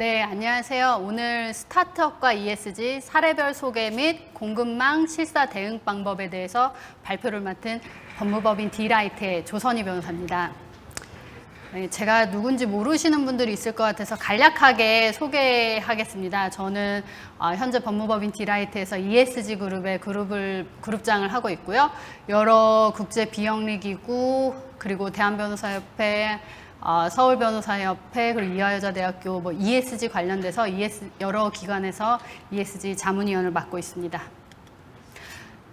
네, 안녕하세요. 오늘 스타트업과 ESG 사례별 소개 및 공급망 실사 대응 방법에 대해서 발표를 맡은 법무법인 디라이트의 조선희 변호사입니다. 네, 제가 누군지 모르시는 분들이 있을 것 같아서 간략하게 소개하겠습니다. 저는 어, 현재 법무법인 디라이트에서 ESG 그룹의 그룹을 그룹장을 하고 있고요. 여러 국제 비영리 기구 그리고 대한변호사협회 어, 서울 변호사협회 그리고 이화여자대학교 뭐 ESG 관련돼서 ES, 여러 기관에서 ESG 자문위원을 맡고 있습니다.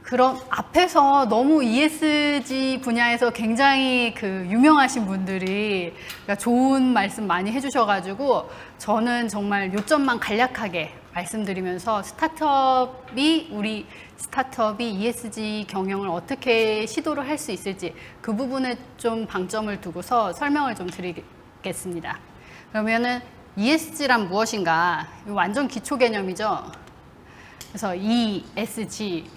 그럼 앞에서 너무 ESG 분야에서 굉장히 그 유명하신 분들이 그러니까 좋은 말씀 많이 해주셔가지고 저는 정말 요점만 간략하게 말씀드리면서 스타트업이 우리 스타트업이 ESG 경영을 어떻게 시도를 할 수 있을지 그 부분에 좀 방점을 두고서 설명을 좀 드리겠습니다. 그러면은 ESG란 무엇인가? 완전 기초 개념이죠. 그래서 ESG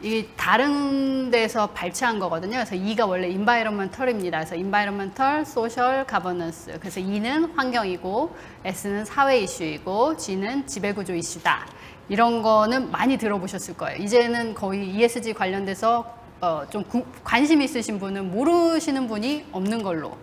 이 다른 데서 발췌한 거거든요. 그래서 E가 원래 environmental입니다. 그래서 environmental, social, governance. 그래서 E는 환경이고 S는 사회 이슈이고 G는 지배구조 이슈다. 이런 거는 많이 들어보셨을 거예요. 이제는 거의 ESG 관련돼서 어, 좀 구- 관심 있으신 분은 모르시는 분이 없는 걸로.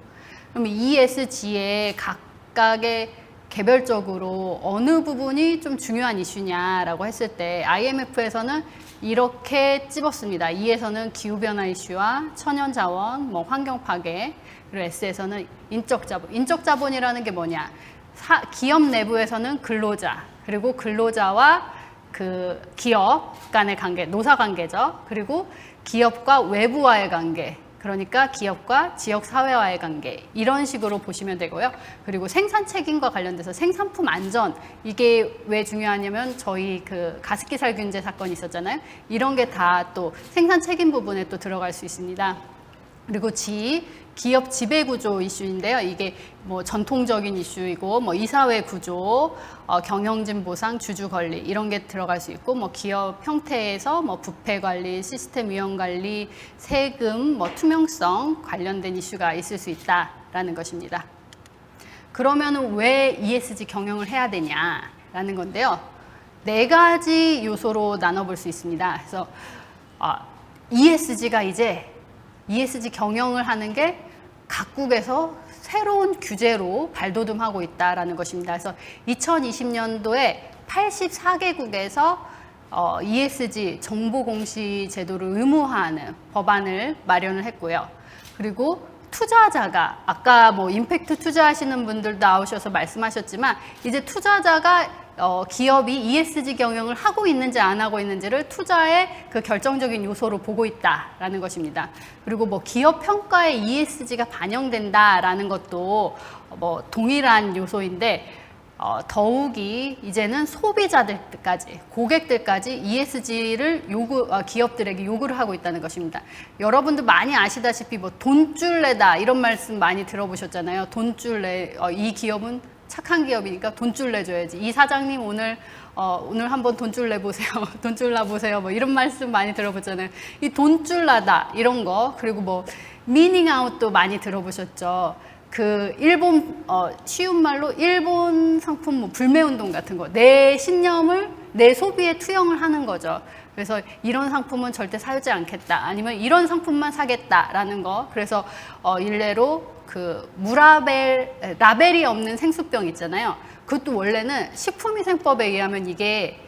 그럼 ESG의 각각의 개별적으로 어느 부분이 좀 중요한 이슈냐라고 했을 때 IMF에서는 이렇게 찝었습니다. E에서는 기후변화 이슈와 천연자원, 뭐 환경 파괴, 그리고 S에서는 인적 자본. 인적 자본이라는 게 뭐냐? 사- 기업 내부에서는 근로자, 그리고 근로자와 그 기업 간의 관계, 노사 관계죠. 그리고 기업과 외부와의 관계, 그러니까 기업과 지역 사회와의 관계 이런 식으로 보시면 되고요. 그리고 생산 책임과 관련돼서 생산품 안전 이게 왜 중요하냐면 저희 그 가습기 살균제 사건이 있었잖아요. 이런 게 다 또 생산 책임 부분에 또 들어갈 수 있습니다. 그리고 G 기업 지배 구조 이슈인데요. 이게 뭐 전통적인 이슈이고 뭐 이사회 구조, 어, 경영진 보상, 주주 관리 이런 게 들어갈 수 있고 뭐 기업 형태에서 뭐 부패 관리, 시스템 위험 관리, 세금, 뭐 투명성 관련된 이슈가 있을 수 있다라는 것입니다. 그러면은 왜 ESG 경영을 해야 되냐라는 건데요. 네 가지 요소로 나눠볼 수 있습니다. 그래서 아, ESG가 이제 ESG 경영을 하는 게 각국에서 새로운 규제로 발돋움하고 있다라는 것입니다. 그래서 2020년도에 84개국에서 어, ESG 정보 공시 제도를 의무화하는 법안을 마련을 했고요. 그리고 투자자가 아까 뭐 임팩트 투자하시는 분들 나오셔서 말씀하셨지만 이제 투자자가 어, 기업이 ESG 경영을 하고 있는지 안 하고 있는지를 투자의 그 결정적인 요소로 보고 있다라는 것입니다. 그리고 뭐 기업 평가에 ESG가 반영된다라는 것도 뭐 동일한 요소인데 어, 더욱이 이제는 소비자들까지 고객들까지 ESG를 요구 어, 기업들에게 요구를 하고 있다는 것입니다. 여러분들 많이 아시다시피 뭐 돈줄내다 이런 말씀 많이 들어보셨잖아요. 돈줄내 어, 이 기업은 착한 기업이니까 돈줄 내줘야지. 이 사장님 오늘 어, 오늘 한번 돈줄 내보세요. 돈줄 놔보세요. 뭐 이런 말씀 많이 들어보잖아요. 이 돈줄 나다 이런 거 그리고 뭐 미닝 아웃도 많이 들어보셨죠. 그 일본 어, 쉬운 말로 일본 상품 뭐 불매 운동 같은 거 내 신념을 내 소비에 투영을 하는 거죠. 그래서 이런 상품은 절대 사지 않겠다. 아니면 이런 상품만 사겠다라는 거. 그래서 어, 일례로 그 무라벨 에, 라벨이 없는 생수병 있잖아요. 그것도 원래는 식품위생법에 의하면 이게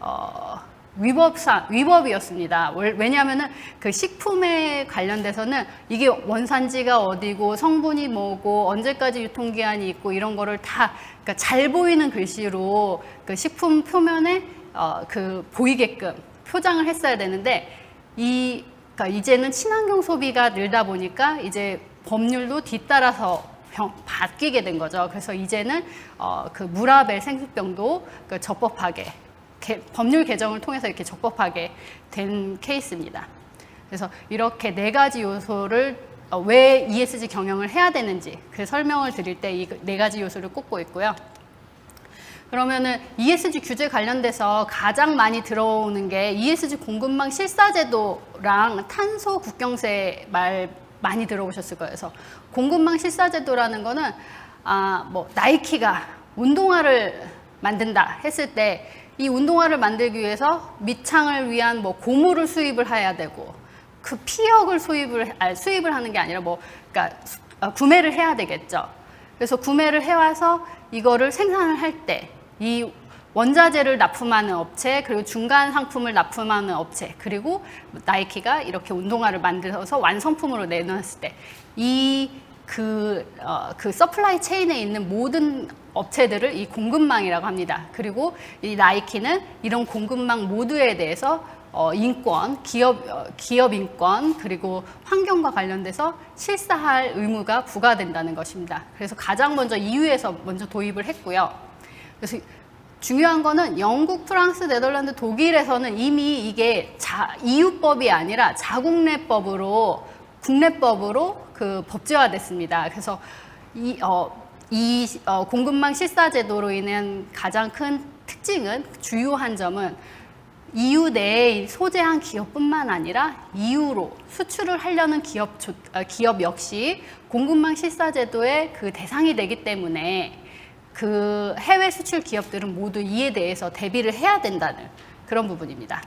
어, 위법사 위법이었습니다. 월- 왜냐하면은 그 식품에 관련돼서는 이게 원산지가 어디고 성분이 뭐고 언제까지 유통기한이 있고 이런 거를 다 그러니까 잘 보이는 글씨로 그 식품 표면에 어, 그 보이게끔 표장을 했어야 되는데 이 그러니까 이제는 친환경 소비가 늘다 보니까 이제 법률도 뒤따라서 병- 바뀌게 된 거죠. 그래서 이제는 어, 그 무라벨 생수병도 그 적법하게 개- 법률 개정을 통해서 이렇게 적법하게 된 케이스입니다. 그래서 이렇게 네 가지 요소를 어, 왜 ESG 경영을 해야 되는지 그 설명을 드릴 때 이 네 가지 요소를 꼽고 있고요. 그러면은 ESG 규제 관련돼서 가장 많이 들어오는 게 ESG 공급망 실사제도랑 탄소 국경세 말 많이 들어보셨을 거예요. 그래서 공급망 실사제도라는 거는 아, 뭐 나이키가 운동화를 만든다 했을 때 이 운동화를 만들기 위해서 밑창을 위한 뭐 고무를 수입을 해야 되고 그 피혁을 수입을 아, 수입을 하는 게 아니라 뭐 그러니까 수- 어, 구매를 해야 되겠죠. 그래서 구매를 해와서 이거를 생산을 할 때 이 원자재를 납품하는 업체 그리고 중간 상품을 납품하는 업체 그리고 나이키가 이렇게 운동화를 만들어서 완성품으로 내놨을 때 이 그, 어, 그 서플라이 체인에 있는 모든 업체들을 이 공급망이라고 합니다. 그리고 이 나이키는 이런 공급망 모두에 대해서 어, 인권, 기업, 어, 기업 인권, 그리고 환경과 관련돼서 실사할 의무가 부과된다는 것입니다. 그래서 가장 먼저 EU에서 먼저 도입을 했고요. 그래서 중요한 거는 영국, 프랑스, 네덜란드, 독일에서는 이미 이게 자, EU법이 아니라 자국내법으로 국내법으로 그 법제화됐습니다. 그래서 이, 어, 이 어, 공급망 실사 제도로 인한 가장 큰 특징은 주요한 점은 EU 내에 소재한 기업뿐만 아니라 EU로 수출을 하려는 기업, 조- 어, 기업 역시 공급망 실사 제도의 그 대상이 되기 때문에 그 해외 수출 기업들은 모두 이에 대해서 대비를 해야 된다는 그런 부분입니다.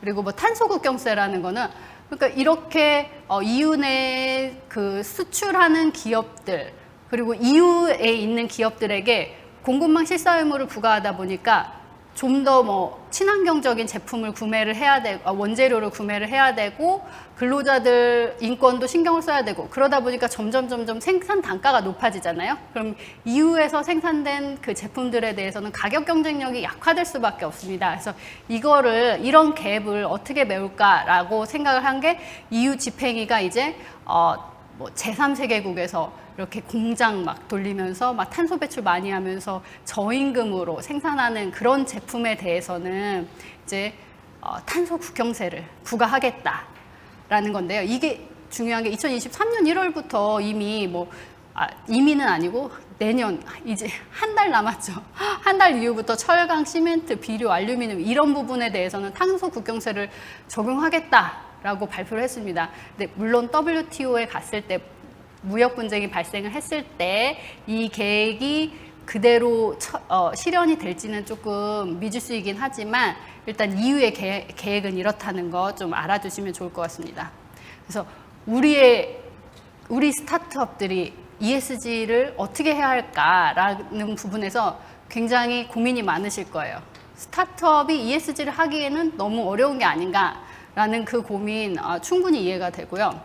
그리고 뭐 탄소 국경세라는 거는 그러니까 이렇게 어, EU 내 그 수출하는 기업들 그리고 EU에 있는 기업들에게 공급망 실사 의무를 부과하다 보니까 좀 더 뭐 친환경적인 제품을 구매를 해야 되고 아, 원재료를 구매를 해야 되고 근로자들 인권도 신경을 써야 되고 그러다 보니까 점점 점점 생산 단가가 높아지잖아요. 그럼 EU에서 생산된 그 제품들에 대해서는 가격 경쟁력이 약화될 수밖에 없습니다. 그래서 이거를 이런 갭을 어떻게 메울까라고 생각을 한 게 EU 집행위가 이제 어뭐 제3세계국에서 이렇게 공장 막 돌리면서 막 탄소 배출 많이 하면서 저임금으로 생산하는 그런 제품에 대해서는 이제 어, 탄소 국경세를 부과하겠다라는 건데요. 이게 중요한 게 2023년 1월부터 이미 뭐 아, 이미는 아니고 내년 이제 한 달 남았죠. 한 달 이후부터 철강, 시멘트, 비료, 알루미늄 이런 부분에 대해서는 탄소 국경세를 적용하겠다라고 발표를 했습니다. 근데 물론 WTO에 갔을 때 무역 분쟁이 발생을 했을 때 이 계획이 그대로 처- 어, 실현이 될지는 조금 미지수이긴 하지만 일단 이후의 계획, 계획 은 이렇다는 거 좀 알아두시면 좋을 것 같습니다. 그래서 우리의 우리 스타트업들이 ESG를 어떻게 해야 할까라는 부분에서 굉장히 고민이 많으실 거예요. 스타트업이 ESG를 하기에는 너무 어려운 게 아닌가라는 그 고민 아, 충분히 이해가 되고요.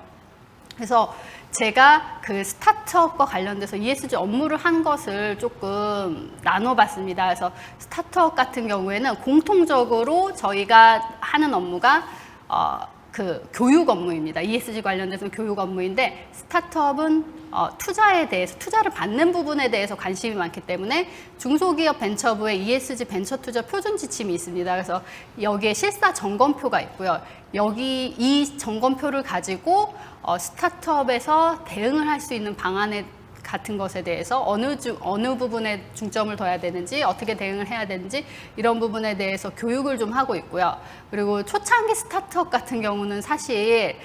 그래서 제가 그 스타트업과 관련돼서 ESG 업무를 한 것을 조금 나눠봤습니다. 그래서 스타트업 같은 경우에는 공통적으로 저희가 하는 업무가 어, 그 교육 업무입니다. ESG 관련돼서 교육 업무인데 스타트업은 어, 투자에 대해서 투자를 받는 부분에 대해서 관심이 많기 때문에 중소기업 벤처부에 ESG 벤처 투자 표준 지침이 있습니다. 그래서 여기에 실사 점검표가 있고요. 여기 이 점검표를 가지고 어, 스타트업에서 대응을 할 수 있는 방안에 같은 것에 대해서 어느 주, 어느 부분에 중점을 둬야 되는지 어떻게 대응을 해야 되는지 이런 부분에 대해서 교육을 좀 하고 있고요. 그리고 초창기 스타트업 같은 경우는 사실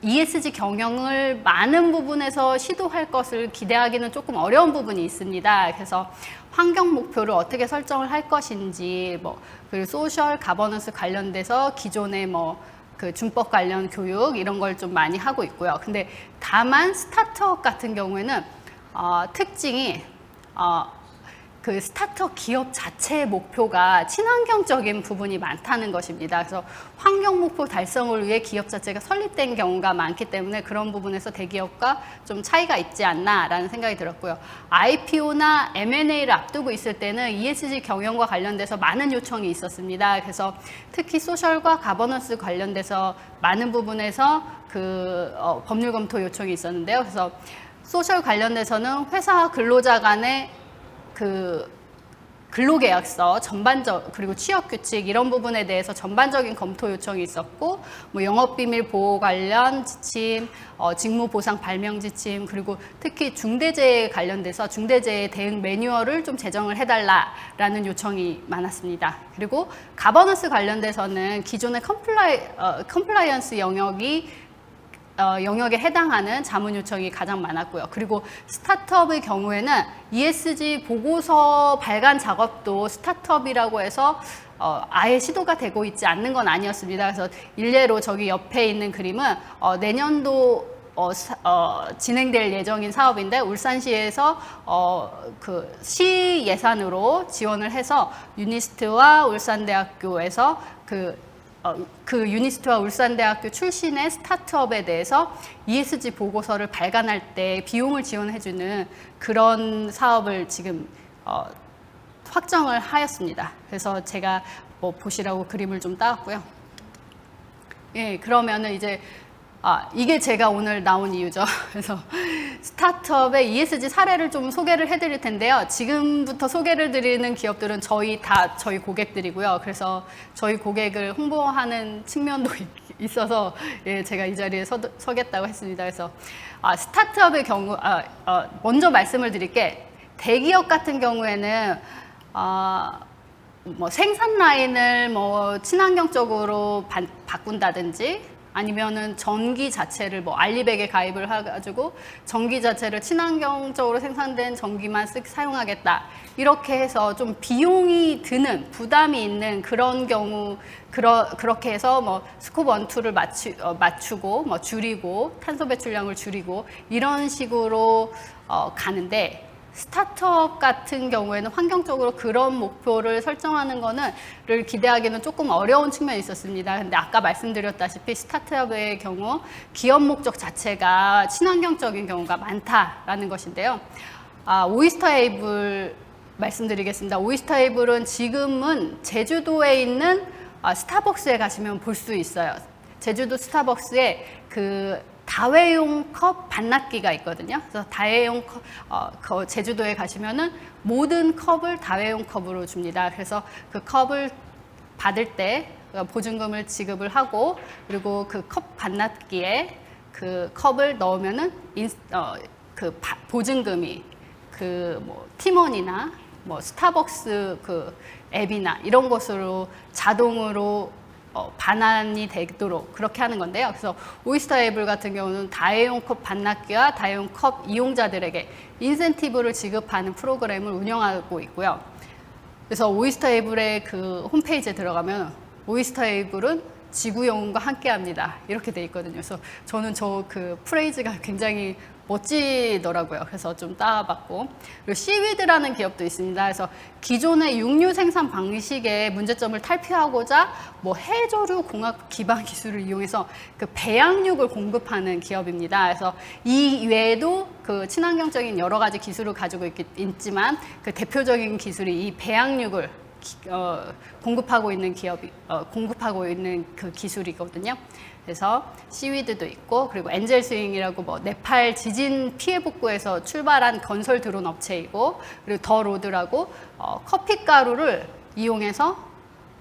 ESG 경영을 많은 부분에서 시도할 것을 기대하기는 조금 어려운 부분이 있습니다. 그래서 환경 목표를 어떻게 설정을 할 것인지, 뭐, 그리고 소셜 가버넌스 관련돼서 기존의 뭐, 그 준법 관련 교육 이런 걸 좀 많이 하고 있고요. 근데 다만 스타트업 같은 경우에는 어, 특징이 어, 그 스타트업 기업 자체의 목표가 친환경적인 부분이 많다는 것입니다. 그래서 환경 목표 달성을 위해 기업 자체가 설립된 경우가 많기 때문에 그런 부분에서 대기업과 좀 차이가 있지 않나라는 생각이 들었고요. IPO나 M&A를 앞두고 있을 때는 ESG 경영과 관련돼서 많은 요청이 있었습니다. 그래서 특히 소셜과 가버넌스 관련돼서 많은 부분에서 그 어, 법률 검토 요청이 있었는데요. 그래서 소셜 관련돼서는 회사와 근로자 간의 그 근로계약서 전반적 그리고 취업 규칙 이런 부분에 대해서 전반적인 검토 요청이 있었고 뭐 영업비밀 보호 관련 지침, 어, 직무 보상 발명 지침 그리고 특히 중대재해 관련돼서 중대재해 대응 매뉴얼을 좀 제정을 해달라라는 요청이 많았습니다. 그리고 가버넌스 관련돼서는 기존의 컴플라이 어, 컴플라이언스 영역이 어, 영역에 해당하는 자문 요청이 가장 많았고요. 그리고 스타트업의 경우에는 ESG 보고서 발간 작업도 스타트업이라고 해서 어, 아예 시도가 되고 있지 않는 건 아니었습니다. 그래서 일례로 저기 옆에 있는 그림은 어, 내년도 어, 사- 어, 진행될 예정인 사업인데 울산시에서 어, 그 시 예산으로 지원을 해서 유니스트와 울산대학교에서 그 어, 그 유니스트와 울산대학교 출신의 스타트업에 대해서 ESG 보고서를 발간할 때 비용을 지원해주는 그런 사업을 지금 어, 확정을 하였습니다. 그래서 제가 뭐 보시라고 그림을 좀 따왔고요. 예, 그러면은 이제 아, 이게 제가 오늘 나온 이유죠. 그래서 스타트업의 ESG 사례를 좀 소개를 해드릴 텐데요. 지금부터 소개를 드리는 기업들은 저희 다 저희 고객들이고요. 그래서 저희 고객을 홍보하는 측면도 있- 있어서 예, 제가 이 자리에 서, 서겠다고 했습니다. 그래서 아, 스타트업의 경우 아, 어, 먼저 말씀을 드릴게 대기업 같은 경우에는 아, 뭐 생산 라인을 뭐 친환경적으로 바, 바꾼다든지 아니면은 전기 자체를 뭐 알리백에 가입을 해가지고 전기 자체를 친환경적으로 생산된 전기만 쓱 사용하겠다. 이렇게 해서 좀 비용이 드는 부담이 있는 그런 경우 그러, 그렇게 해서 뭐 스코프 원 투를 맞추, 어, 맞추고 뭐 줄이고 탄소 배출량을 줄이고 이런 식으로 어, 가는데 스타트업 같은 경우에는 환경적으로 그런 목표를 설정하는 거는 를 기대하기는 조금 어려운 측면이 있었습니다. 근데 아까 말씀드렸다시피 스타트업의 경우 기업 목적 자체가 친환경적인 경우가 많다라는 것인데요. 아, 오이스터 에이블 말씀드리겠습니다. 오이스터 에이블은 지금은 제주도에 있는 아, 스타벅스에 가시면 볼 수 있어요. 제주도 스타벅스에 그 다회용 컵 반납기가 있거든요. 그래서 다회용 컵, 어, 그 제주도에 가시면은 모든 컵을 다회용 컵으로 줍니다. 그래서 그 컵을 받을 때 어, 보증금을 지급을 하고 그리고 그 컵 반납기에 그 컵을 넣으면은 인, 어, 그 바- 보증금이 그 뭐 팀원이나 뭐 스타벅스 그 앱이나 이런 것으로 자동으로 어, 반환이 되도록 그렇게 하는 건데요. 그래서 오이스터 에이블 같은 경우는 다회용 컵 반납기와 다회용 컵 이용자들에게 인센티브를 지급하는 프로그램을 운영하고 있고요. 그래서 오이스터 에이블의 그 홈페이지에 들어가면 오이스터 에이블은 지구 영웅과 함께합니다. 이렇게 돼 있거든요. 그래서 저는 저 그 프레이즈가 굉장히 멋지더라고요. 그래서 좀 따봤고 그리고 시위드라는 기업도 있습니다. 그래서 기존의 육류 생산 방식의 문제점을 탈피하고자 뭐 해조류 공학 기반 기술을 이용해서 그 배양육을 공급하는 기업입니다. 그래서 이 외에도 그 친환경적인 여러 가지 기술을 가지고 있, 있지만 그 대표적인 기술이 이 배양육을 기- 어, 공급하고 있는 기업이 어, 공급하고 있는 그 기술이거든요. 그래서 시위드도 있고 그리고 엔젤 스윙이라고 뭐 네팔 지진 피해 복구에서 출발한 건설 드론 업체이고 그리고 더 로드라고 어, 커피 가루를 이용해서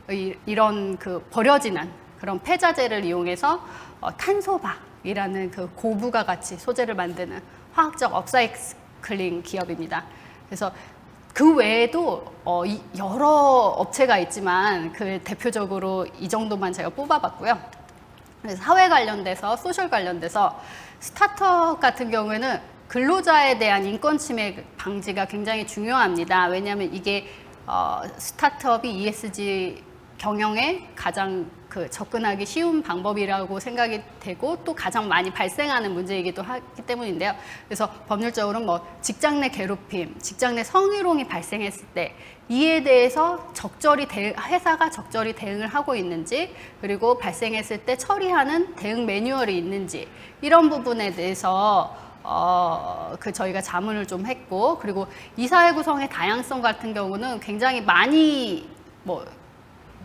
이, 이런 그 버려지는 그런 폐자재를 이용해서 어, 탄소박이라는 그 고부가 가치 소재를 만드는 화학적 업사이클링 기업입니다. 그래서 그 외에도 어, 이 여러 업체가 있지만 그 대표적으로 이 정도만 제가 뽑아봤고요. 사회 관련돼서 소셜 관련돼서 스타트업 같은 경우에는 근로자에 대한 인권 침해 방지가 굉장히 중요합니다. 왜냐하면 이게 어, 스타트업이 ESG 경영에 가장 그 접근하기 쉬운 방법이라고 생각이 되고 또 가장 많이 발생하는 문제이기도 하기 때문인데요. 그래서 법률적으로는 뭐 직장 내 괴롭힘, 직장 내 성희롱이 발생했을 때 이에 대해서 적절히 대, 회사가 적절히 대응을 하고 있는지 그리고 발생했을 때 처리하는 대응 매뉴얼이 있는지 이런 부분에 대해서 어, 그 저희가 자문을 좀 했고 그리고 이사회 구성의 다양성 같은 경우는 굉장히 많이 뭐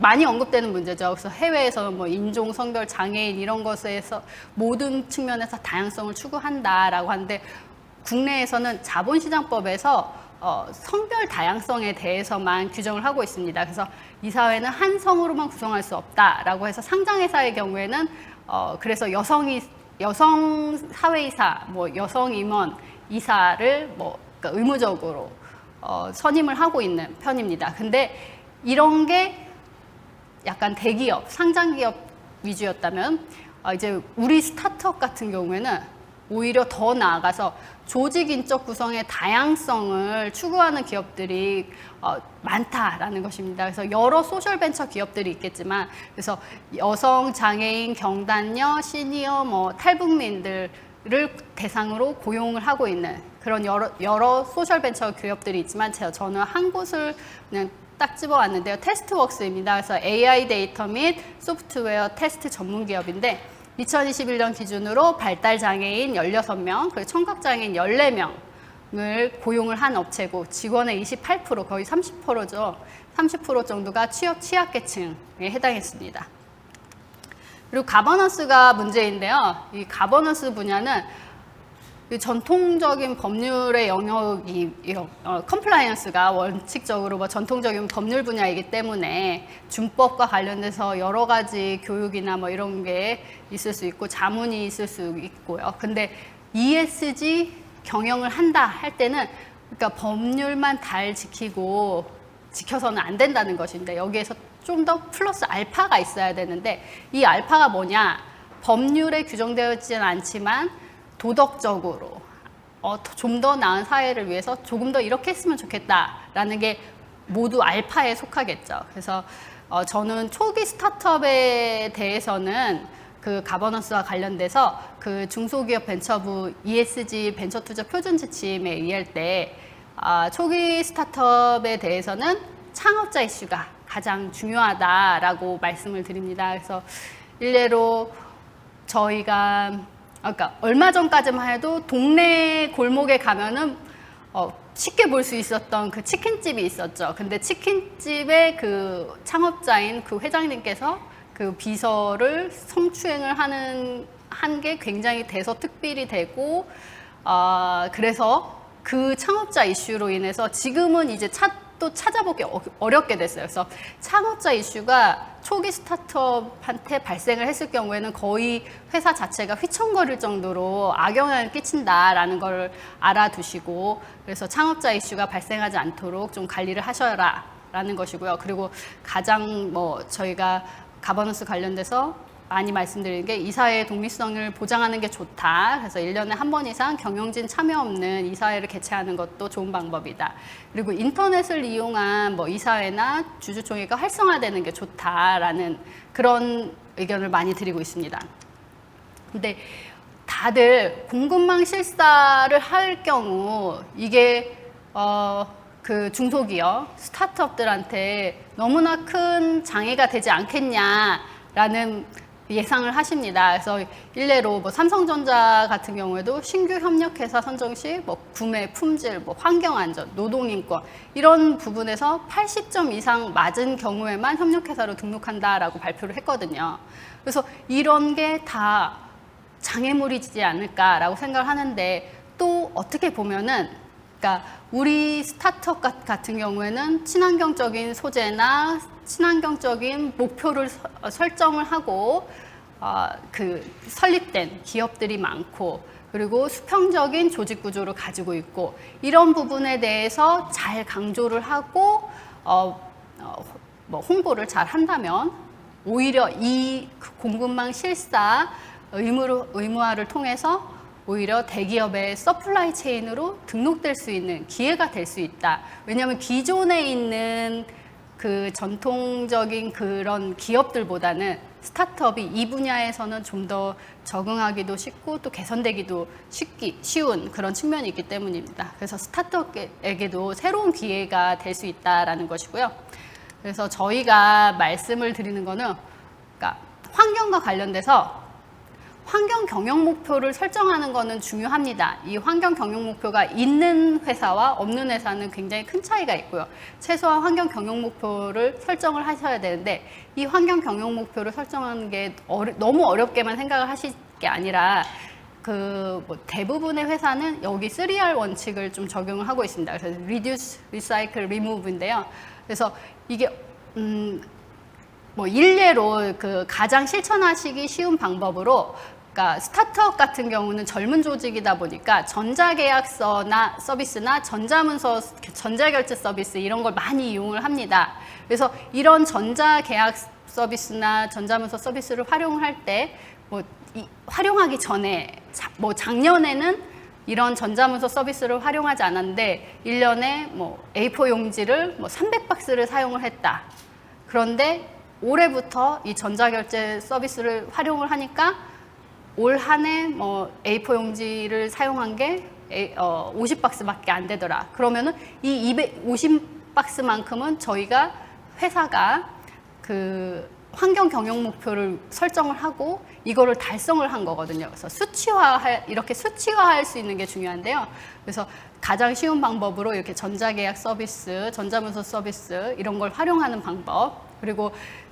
많이 언급되는 문제죠. 그래서 해외에서는 뭐 인종, 성별, 장애인 이런 것에서 모든 측면에서 다양성을 추구한다라고 하는데 국내에서는 자본시장법에서 어, 성별 다양성에 대해서만 규정을 하고 있습니다. 그래서 이 사회는 한 성으로만 구성할 수 없다라고 해서 상장회사의 경우에는 어, 그래서 여성이 여성 사회이사, 뭐 여성 임원 이사를 뭐 그러니까 의무적으로 어, 선임을 하고 있는 편입니다. 근데 이런 게 약간 대기업, 상장기업 위주였다면 어, 이제 우리 스타트업 같은 경우에는 오히려 더 나아가서 조직 인적 구성의 다양성을 추구하는 기업들이 어, 많다라는 것입니다. 그래서 여러 소셜 벤처 기업들이 있겠지만 그래서 여성, 장애인, 경단녀, 시니어, 뭐 탈북민들을 대상으로 고용을 하고 있는 그런 여러, 여러 소셜 벤처 기업들이 있지만 제- 저는 한 곳을 그냥 딱 집어왔는데요. 테스트웍스입니다. 그래서 AI 데이터 및 소프트웨어 테스트 전문 기업인데 2021년 기준으로 발달 장애인 16명, 그리고 청각 장애인 14명을 고용을 한 업체고 직원의 28% 거의 30%죠. 30% 정도가 취업 취약계층에 해당했습니다. 그리고 가버넌스가 문제인데요. 이 가버넌스 분야는 이 전통적인 법률의 영역이 어, 컴플라이언스가 원칙적으로 뭐 전통적인 법률 분야이기 때문에 준법과 관련돼서 여러 가지 교육이나 뭐 이런 게 있을 수 있고 자문이 있을 수 있고요. 근데 ESG 경영을 한다 할 때는 그러니까 법률만 잘 지키고 지켜서는 안 된다는 것인데 여기에서 좀 더 플러스 알파가 있어야 되는데 이 알파가 뭐냐 법률에 규정되어 있지는 않지만 도덕적으로 어, 좀 더 나은 사회를 위해서 조금 더 이렇게 했으면 좋겠다라는 게 모두 알파에 속하겠죠. 그래서 어, 저는 초기 스타트업에 대해서는 그 가버넌스와 관련돼서 그 중소기업 벤처부 ESG 벤처 투자 표준 지침에 의할 때 아, 초기 스타트업에 대해서는 창업자 이슈가 가장 중요하다라고 말씀을 드립니다. 그래서 일례로 저희가 아까 얼마 전까지만 해도 동네 골목에 가면은 어, 쉽게 볼 수 있었던 그 치킨집이 있었죠. 근데 치킨집의 그 창업자인 그 회장님께서 그 비서를 성추행을 하는 한 게 굉장히 대서특필이 되고 아 그래서 그 창업자 이슈로 인해서 지금은 이제 차, 또 찾아보기 어- 어렵게 됐어요. 그래서 창업자 이슈가 초기 스타트업한테 발생을 했을 경우에는 거의 회사 자체가 휘청거릴 정도로 악영향을 끼친다라는 걸 알아두시고 그래서 창업자 이슈가 발생하지 않도록 좀 관리를 하셔라 라는 것이고요. 그리고 가장 뭐 저희가 가버넌스 관련돼서 많이 말씀드리는 게 이사회의 독립성을 보장하는 게 좋다. 그래서 1년에 한 번 이상 경영진 참여 없는 이사회를 개최하는 것도 좋은 방법이다. 그리고 인터넷을 이용한 뭐 이사회나 주주총회가 활성화되는 게 좋다라는 그런 의견을 많이 드리고 있습니다. 근데 다들 공급망 실사를 할 경우 이게 어, 그 중소기업 스타트업들한테 너무나 큰 장애가 되지 않겠냐라는 예상을 하십니다. 그래서 일례로 뭐 삼성전자 같은 경우에도 신규 협력회사 선정 시 뭐 구매 품질, 뭐 환경 안전, 노동 인권 이런 부분에서 80점 이상 맞은 경우에만 협력회사로 등록한다라고 발표를 했거든요. 그래서 이런 게 다 장애물이지 않을까라고 생각을 하는데 또 어떻게 보면은 그러니까 우리 스타트업 같- 같은 경우에는 친환경적인 소재나 친환경적인 목표를 설정을 하고 어, 그 설립된 기업들이 많고 그리고 수평적인 조직 구조를 가지고 있고 이런 부분에 대해서 잘 강조를 하고 어, 어, 뭐 홍보를 잘 한다면 오히려 이 공급망 실사 의무로, 의무화를 통해서 오히려 대기업의 서플라이 체인으로 등록될 수 있는 기회가 될 수 있다. 왜냐하면 기존에 있는 그 전통적인 그런 기업들보다는 스타트업이 이 분야에서는 좀 더 적응하기도 쉽고 또 개선되기도 쉽기 쉬운 그런 측면이 있기 때문입니다. 그래서 스타트업에게도 새로운 기회가 될 수 있다라는 것이고요. 그래서 저희가 말씀을 드리는 거는 그러니까 환경과 관련돼서 환경 경영 목표를 설정하는 것은 중요합니다. 이 환경 경영 목표가 있는 회사와 없는 회사는 굉장히 큰 차이가 있고요. 최소한 환경 경영 목표를 설정을 하셔야 되는데 이 환경 경영 목표를 설정하는 게 어려- 너무 어렵게만 생각을 하실 게 아니라 그뭐 대부분의 회사는 여기 3R 원칙을 좀 적용을 하고 있습니다. 그래서 reduce, recycle, remove인데요. 그래서 이게 음, 뭐 일례로 그 가장 실천하시기 쉬운 방법으로 그러니까 스타트업 같은 경우는 젊은 조직이다 보니까 전자계약서나 서비스나 전자문서 전자결제 서비스 이런 걸 많이 이용을 합니다. 그래서 이런 전자계약 서비스나 전자문서 서비스를 활용할 때뭐 이- 활용하기 전에 자- 뭐 작년에는 이런 전자문서 서비스를 활용하지 않았는데 1년에 뭐 A4 용지를 뭐 300박스를 사용을 했다. 그런데 올해부터 이 전자결제 서비스를 활용을 하니까 올 한해 뭐 A4 용지를 사용한 게 A- 어, 50박스밖에 안 되더라. 그러면은 이 250박스만큼은 저희가 회사가 그 환경 경영 목표를 설정을 하고 이거를 달성을 한 거거든요. 그래서 수치화 이렇게 수치화할 수 있는 게 중요한데요. 그래서 가장 쉬운 방법으로 이렇게 전자계약 서비스, 전자문서 서비스 이런 걸 활용하는 방법. 그리고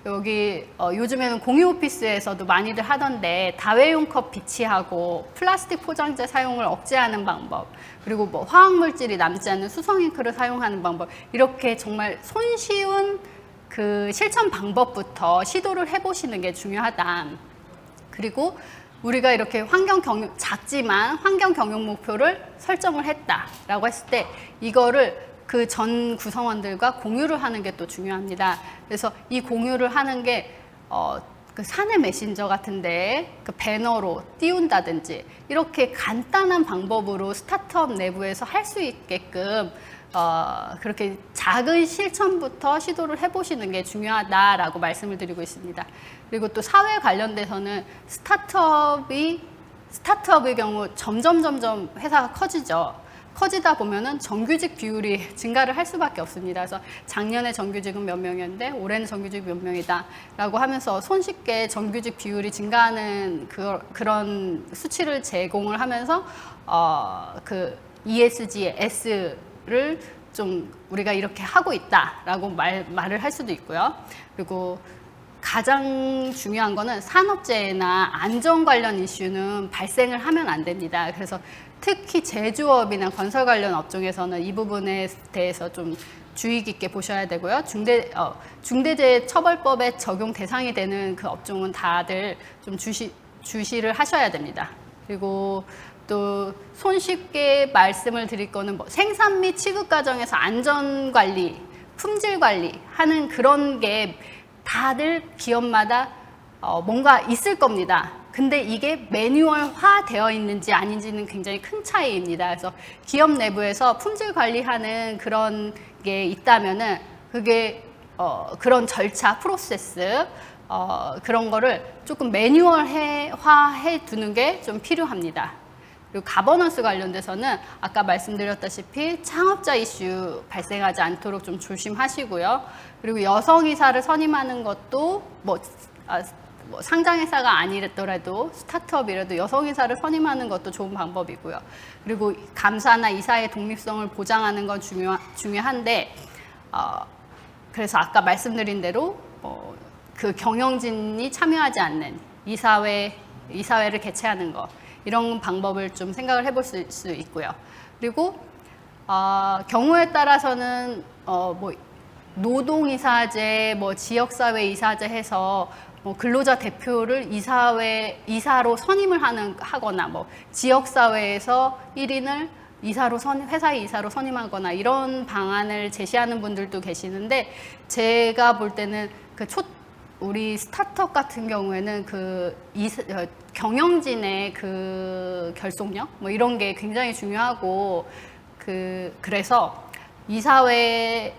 여기 어, 요즘에는 공유 오피스에서도 많이들 하던데 다회용 컵 비치하고 플라스틱 포장재 사용을 억제하는 방법. 그리고 뭐 화학 물질이 남지 않는 수성 잉크를 사용하는 방법. 이렇게 정말 손쉬운 그 실천 방법부터 시도를 해보시는 게 중요하다. 그리고 우리가 이렇게 환경 경영 작지만 환경 경영 목표를 설정을 했다라고 했을 때 이거를 그 전 구성원들과 공유를 하는 게 또 중요합니다. 그래서 이 공유를 하는 게 어, 그 사내 메신저 같은데 그 배너로 띄운다든지 이렇게 간단한 방법으로 스타트업 내부에서 할 수 있게끔 어, 그렇게 작은 실천부터 시도를 해보시는 게 중요하다라고 말씀을 드리고 있습니다. 그리고 또 사회 관련돼서는 스타트업이 스타트업의 경우 점점 점점 회사가 커지죠. 커지다 보면은 정규직 비율이 증가를 할 수밖에 없습니다. 그래서 작년에 정규직은 몇 명이었는데 올해는 정규직 몇 명이다라고 하면서 손쉽게 정규직 비율이 증가하는 그, 그런 수치를 제공을 하면서 어, 그 ESG, S를 좀 우리가 이렇게 하고 있다라고 말, 말을 할 수도 있고요. 그리고 가장 중요한 거는 산업재해나 안전 관련 이슈는 발생을 하면 안 됩니다. 그래서 특히 제조업이나 건설 관련 업종에서는 이 부분에 대해서 좀 주의 깊게 보셔야 되고요. 중대 어, 중대재해 처벌법에 적용 대상이 되는 그 업종은 다들 좀 주시 주시를 하셔야 됩니다. 그리고 또 손쉽게 말씀을 드릴 거는 뭐 생산 및 취급 과정에서 안전 관리, 품질 관리 하는 그런 게 다들 기업마다 어, 뭔가 있을 겁니다. 근데 이게 매뉴얼화 되어 있는지 아닌지는 굉장히 큰 차이입니다. 그래서 기업 내부에서 품질 관리하는 그런 게 있다면은 그게 어, 그런 절차, 프로세스 어, 그런 거를 조금 매뉴얼화 해 두는 게 좀 필요합니다. 그리고 가버넌스 관련돼서는 아까 말씀드렸다시피 창업자 이슈 발생하지 않도록 좀 조심하시고요. 그리고 여성 이사를 선임하는 것도 뭐, 아, 뭐 상장회사가 아니더라도 스타트업이라도 여성 이사를 선임하는 것도 좋은 방법이고요. 그리고 감사나 이사의 독립성을 보장하는 건 중요, 중요한데 어, 그래서 아까 말씀드린 대로 어, 그 경영진이 참여하지 않는 이사회 이사회를 개최하는 거 이런 방법을 좀 생각을 해볼 수, 수 있고요. 그리고 어, 경우에 따라서는 어, 뭐 노동이사제, 뭐 지역사회 이사제 해서 뭐 근로자 대표를 이사회 이사로 선임을 하는 하거나 뭐 지역사회에서 1인을 이사로 선 회사의 이사로 선임하거나 이런 방안을 제시하는 분들도 계시는데 제가 볼 때는 그 초 우리 스타트업 같은 경우에는 그 이사, 어, 경영진의 그 결속력 뭐 이런 게 굉장히 중요하고 그 그래서 이사회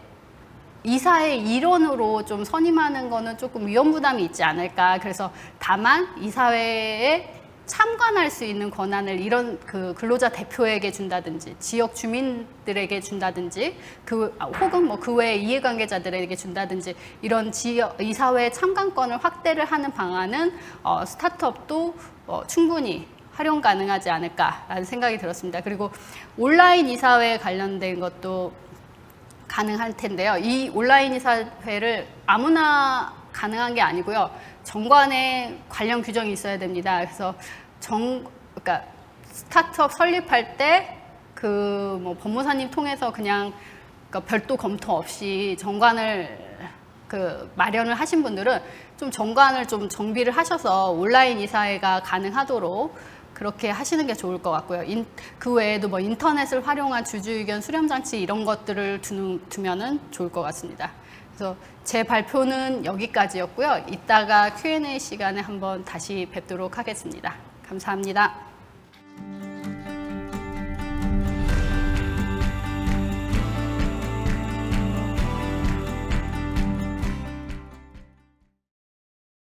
이사의 일원으로 좀 선임하는 거는 조금 위험 부담이 있지 않을까. 그래서 다만 이사회에 참관할 수 있는 권한을 이런 그 근로자 대표에게 준다든지 지역 주민들에게 준다든지 그 아, 혹은 뭐 그 외 이해관계자들에게 준다든지 이런 지역 이사회 참관권을 확대를 하는 방안은 어, 스타트업도 어, 충분히 활용 가능하지 않을까라는 생각이 들었습니다. 그리고 온라인 이사회 관련된 것도 가능할 텐데요. 이 온라인 이사회를 아무나 가능한 게 아니고요. 정관에 관련 규정이 있어야 됩니다. 그래서 정, 그러니까 스타트업 설립할 때 그 뭐 법무사님 통해서 그냥 그러니까 별도 검토 없이 정관을 그 마련을 하신 분들은 좀 정관을 좀 정비를 하셔서 온라인 이사회가 가능하도록 그렇게 하시는 게 좋을 것 같고요. 인, 그 외에도 뭐 인터넷을 활용한 주주 의견 수렴 장치 이런 것들을 두는, 두면은 좋을 것 같습니다. 그래서 제 발표는 여기까지였고요. 이따가 Q&A 시간에 한번 다시 뵙도록 하겠습니다. 감사합니다.